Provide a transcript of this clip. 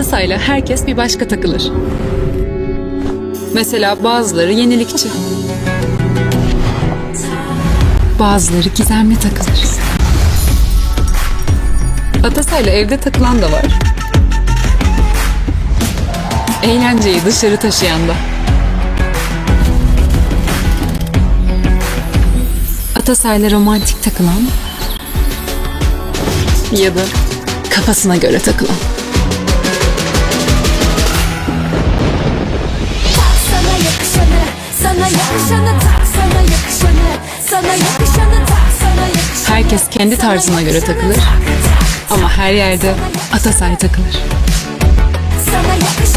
Atasay'la herkes bir başka takılır. Mesela bazıları yenilikçi. Bazıları gizemli takılır. Atasay'la evde takılan da var. Eğlenceyi dışarı taşıyan da. Atasay'la romantik takılan ya da kafasına göre takılan. Sana yakışanı tak, sana yakışanı, sana yakışanı tak, sana yakışanı. Herkes kendi tarzına göre takılır ama her yerde Atasay takılır. Sana yakışanı